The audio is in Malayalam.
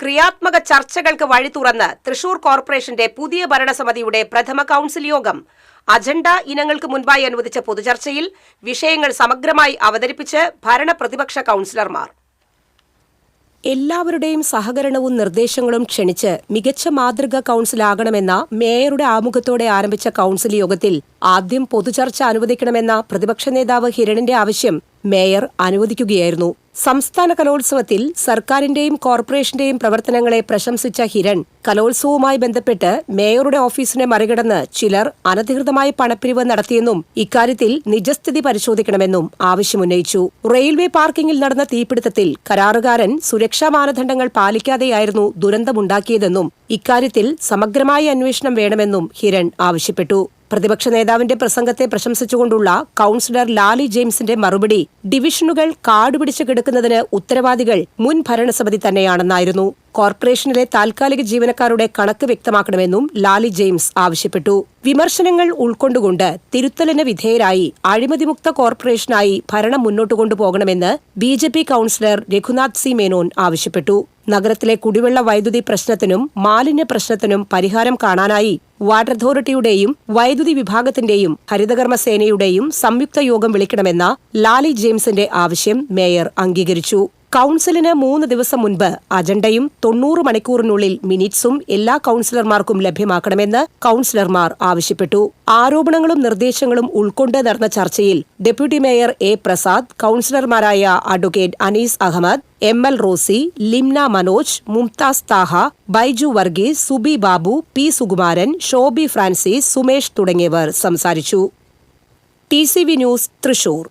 ക്രിയാത്മക ചർച്ചകൾക്ക് വഴി തുറന്ന് തൃശൂർ കോർപ്പറേഷന്റെ പുതിയ ഭരണസമിതിയുടെ പ്രഥമ കൌൺസിൽ യോഗം. അജണ്ട ഇനങ്ങൾക്ക് മുൻപായി അനുവദിച്ച പൊതുചർച്ചയിൽ വിഷയങ്ങൾ സമഗ്രമായി അവതരിപ്പിച്ച് ഭരണ പ്രതിപക്ഷ കൌൺസിലർമാർ. എല്ലാവരുടെയും സഹകരണവും നിർദ്ദേശങ്ങളും ക്ഷണിച്ച് മികച്ച മാതൃക കൌൺസിലാകണമെന്ന മേയറുടെ ആമുഖത്തോടെ ആരംഭിച്ച കൌൺസിൽ യോഗത്തിൽ ആദ്യം പൊതുചർച്ച അനുവദിക്കണമെന്ന പ്രതിപക്ഷ നേതാവ് ഹിരണിന്റെ ആവശ്യം മേയർ അനുവദിക്കുകയായിരുന്നു. സംസ്ഥാന കലോത്സവത്തിൽ സർക്കാരിന്റെയും കോർപ്പറേഷന്റെയും പ്രവർത്തനങ്ങളെ പ്രശംസിച്ച ഹിരൺ കലോത്സവവുമായി ബന്ധപ്പെട്ട് മേയറുടെ ഓഫീസിനെ മറികടന്ന് ചിലർ അനധികൃതമായി പണപ്പിരിവ് നടത്തിയെന്നും ഇക്കാര്യത്തിൽ നിജസ്ഥിതി പരിശോധിക്കണമെന്നും ആവശ്യമുന്നയിച്ചു. റെയിൽവേ പാർക്കിംഗിൽ നടന്ന തീപിടുത്തത്തിൽ കരാറുകാരൻ സുരക്ഷാ മാനദണ്ഡങ്ങൾ പാലിക്കാതെയായിരുന്നു ദുരന്തമുണ്ടാക്കിയതെന്നും ഇക്കാര്യത്തിൽ സമഗ്രമായ അന്വേഷണം വേണമെന്നും ഹിരൺ ആവശ്യപ്പെട്ടു. പ്രതിപക്ഷ നേതാവിന്റെ പ്രസംഗത്തെ പ്രശംസിച്ചുകൊണ്ടുള്ള കൌൺസിലർ ലാലി ജെയിംസിന്റെ മറുപടി ഡിവിഷനുകൾ കാടുപിടിച്ച് കിടക്കുന്നതിന് ഉത്തരവാദികൾ മുൻ ഭരണസമിതി തന്നെയാണെന്നായിരുന്നു. കോർപ്പറേഷനിലെ താൽക്കാലിക ജീവനക്കാരുടെ കണക്ക് വ്യക്തമാക്കണമെന്നും ലാലി ജെയിംസ് ആവശ്യപ്പെട്ടു. വിമർശനങ്ങൾ ഉൾക്കൊണ്ടുകൊണ്ട് തിരുത്തലിന് വിധേയരായി അഴിമതിമുക്ത കോർപ്പറേഷനായി ഭരണം മുന്നോട്ട് കൊണ്ടുപോകണമെന്ന് B J P councillor Raghunath C Menon ആവശ്യപ്പെട്ടു. നഗരത്തിലെ കുടിവെള്ള വൈദ്യുതി പ്രശ്നത്തിനും മാലിന്യ പ്രശ്നത്തിനും പരിഹാരം കാണാനായി വാട്ടർ അതോറിറ്റിയുടെയും വൈദ്യുതി വിഭാഗത്തിന്റെയും ഹരിതകർമ്മ സേനയുടെയും സംയുക്ത യോഗം വിളിക്കണമെന്ന ലാലി ജെയിംസിന്റെ ആവശ്യം മേയർ അംഗീകരിച്ചു. കൌൺസിലിന് മൂന്ന് ദിവസം മുൻപ് അജണ്ടയും തൊണ്ണൂറ് മണിക്കൂറിനുള്ളിൽ മിനിറ്റ്സും എല്ലാ കൌൺസിലർമാർക്കും ലഭ്യമാക്കണമെന്ന് കൌൺസിലർമാർ ആവശ്യപ്പെട്ടു. ആരോപണങ്ങളും നിർദ്ദേശങ്ങളും ഉൾക്കൊണ്ട് നടന്ന ചർച്ചയിൽ deputy mayor A Prasad കൌൺസിലർമാരായ advocate Anees Ahammed M L Rosy Limna Manoj Mumtaz Thaha Baiju Varghese Subi Babu P Sukumaran Shobi Francis Sumesh തുടങ്ങിയവർ സംസാരിച്ചു. T C V news Thrissur.